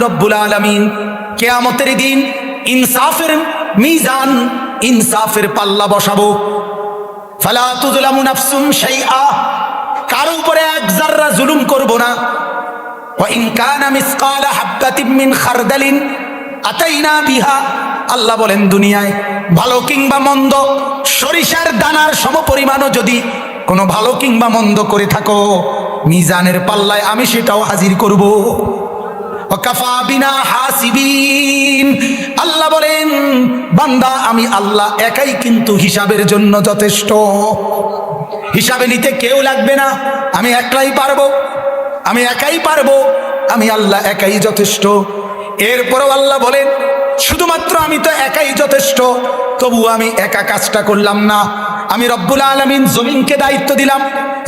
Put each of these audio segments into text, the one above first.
রব্বুল আলমিন, কেয়ামতের দিন ইনসাফের মিজান, ইনসাফের পাল্লা বসাবো। কারও উপরে জুলুম করব না। বলেন, দুনিয়ায় ভালো কিংবা মন্দ, সরিষার দানার সমপরিমাণও যদি কোনো ভালো কিংবা মন্দ করে থাকো, মিজানের পাল্লায় আমি সেটাও হাজির করব। আল্লাহ বলেন, বান্দা, আমি আল্লাহ একাই কিন্তু হিসাবের জন্য যথেষ্ট। হিসাবে নিতে কেউ লাগবে না। আমি একলাই পারব। আমি একাই পারব। আমি আল্লাহ একাই যথেষ্ট। এরপরও আল্লাহ বলেন, শুধুমাত্র আমি তো একাই যথেষ্ট তবু আমি একা কাজটা করলাম না। আমি রব্বুল আলমিন জমিনকে দায়িত্ব দিলাম।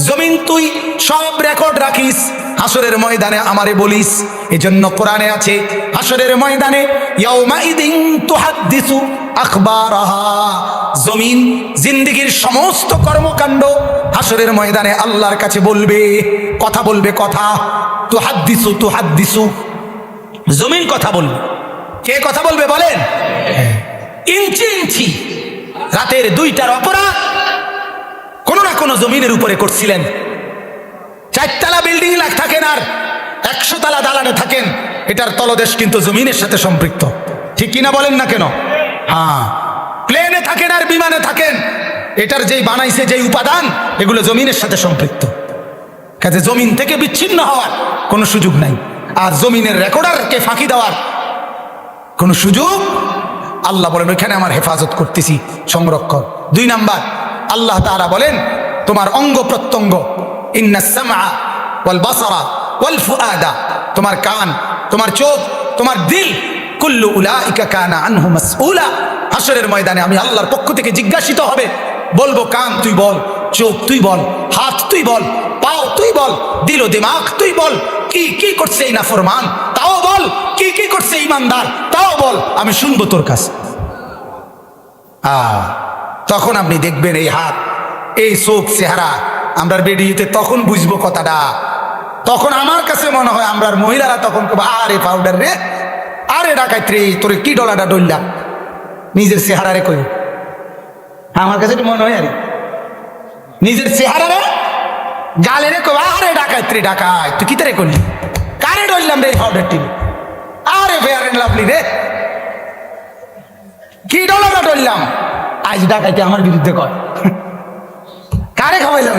জমিন তুই সব রেকর্ড রাখিস। হাসরের ময়দানে আমারে বলিস, এজন্য কোরআনে আছে, হাসরের ময়দানে ইয়াউমাইদিন তুহাদ্দিসু জমিন, জিন্দিগির সমস্ত কর্মকাণ্ড হাসরের ময়দানে আল্লাহর কাছে বলবে, কথা বলবে কথা, তুহাদ্দিসু তুহাদ্দিসু। জমিন কথা বলবে। কে কথা বলবে বলেন? ইঞ্চি ইঞ্চি। রাতের দুইটার অপরাধ কোনো না কোনো জমিনের উপরে করছিলেন। চারতলা বিল্ডিং থাকেন আর একশো তালা দালানে থাকেন। এটার তলদেশ কিন্তু জমিনের সাথে সম্পৃক্ত। ঠিক কিনা বলেন না কেন? হ্যাঁ। প্লেনে থাকেন আর বিমানে থাকেন। এটার যেই বানাইছে, যেই উপাদান, এগুলো জমিনের সাথে সম্পৃক্ত। কাজে জমিন থেকে বিচ্ছিন্ন হওয়ার কোনো সুযোগ নাই। আর জমিনের রেকর্ডারকে ফাঁকি দেওয়ার কোনো সুযোগ? আল্লাহ বলেন, ওইখানে আমার হেফাজত করতেছি, সংরক্ষণ। দুই নাম্বার, আল্লাহ তারা বলেন, তোমার অঙ্গ প্রত্যঙ্গ তোমার কান, তোমার চোখ, তোমার দিল, কুল্লু উলাইকা কানা হাসরের ময়দানে আমি আল্লাহর পক্ষ থেকে জিজ্ঞাসিত হবে, বলব কান তুই বল, চোখ তুই বল, হাত তুই বল, পাও তুই বল, দিল দিমাগ তুই বল, কি কি করছে এই নাফরমান? তাও বল, কি কি করছে ইমানদার? তাও বল, আমি শুনব তোর কাছে। তখন আপনি দেখবেন এই হাত, এই চোখ, চেহারা আমরা বেরিয়েতে তখন বুঝব কথাটা। তখন আমার কাছে মনে হয় আমরার মহিলারা তখন আরে পাউডার রে আরে ডাকাইত রে তোরে কি ডলাটা ডললাম নিজের চেহারা রে কই। আমার কাছে একটু মনে হয় আরে। নিজের চেহারা রে গালে রে কবে, আরে ডাকাইত রে ডাকাই তুই কি তারে করলি? কারে ডললাম রে পাউডার টিম আরে ফেয়ার লাভলি রে। কি ডলাটা ডললাম আজ ডাকাইতে আমার বিরুদ্ধে কর কারে খাওয়াইলাম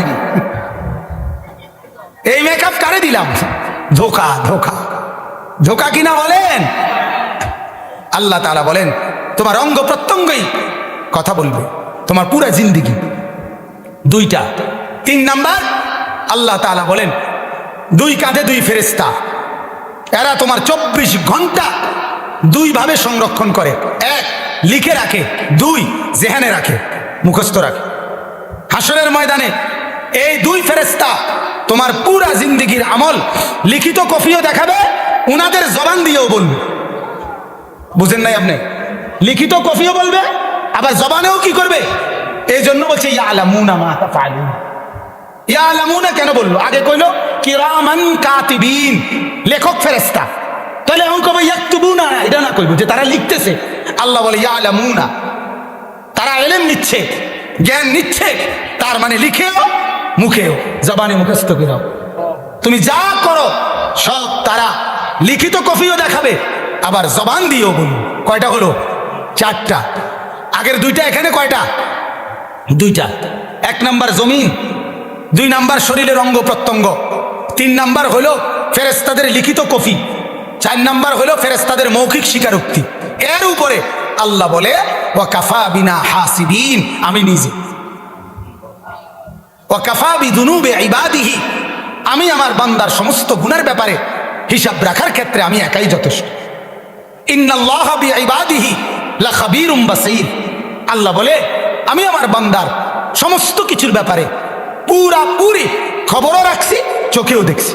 কারে দিলাম। ধোকা ধোকা। ধোকা কিনা বলেন? আল্লাহ তাআলা বলেন, তোমার অঙ্গ প্রত্যঙ্গই কথা বলবে। তোমার পুরা জিন্দিগি। দুইটা। তিন নাম্বার, আল্লাহ তাআলা বলেন, দুই কাঁধে দুই ফেরেস্তা এরা তোমার চব্বিশ ঘণ্টা দুই ভাবে সংরক্ষণ করে। এক, লিখে রাখে। দুই, জেহানে রাখে। মুখস্থ রাখে। হাসরের ময়দানে এই দুই ফেরেস্তা তোমার পুরা জিন্দিগির আমল লিখিত কফিও দেখাবে, উনাদের জবান দিয়েও বলবে। বুঝেন নাই আপনি? লিখিত কফিও বলবে, আবার জবানেও কি করবে? এই জন্য বলছে কেন বলল? আগে কইলো, কিরামান কাতিবিন। লেখক ফেরেস্তা তাহলে এখন কবে ইয়াকতুবুনা? এটা না কইব যে তারা লিখতেছে। আল্লাহ বলে ইয়া আলামুনা তারা এলেম নিচ্ছে, জ্ঞান নিচ্ছে, তার মানে লিখেও মুখেও, জবানে মুখস্থ করেও। তুমি যা করো, সব তারা লিখিত কফিও দেখাবে, আবার জবান দিয়েও বলুন। কয়টা হলো? চারটা। আগের দুইটা, এখানে কয়টা? দুইটা। এক নাম্বার জমিন দুই নাম্বার শরীরের অঙ্গ প্রত্যঙ্গ, তিন নাম্বার হলো ফেরেস্তাদের লিখিত কফি চার নাম্বার হলো ফেরেস্তাদের মৌখিক স্বীকারোক্তি। এর উপরে আল্লাহ বলে ও কাফা বিনা হাসিবিন। আমি নিজে ও কাফা বিদুনুবে ইবাদিহি। আমি আমার বান্দার সমস্ত গুণের ব্যাপারে হিসাব রাখার ক্ষেত্রে আমি একাই যথেষ্ট। আল্লাহ বলে, আমি আমার বান্দার সমস্ত কিছুর ব্যাপারে পুরা পুরি খবরও রাখছি, চোখেও দেখছি।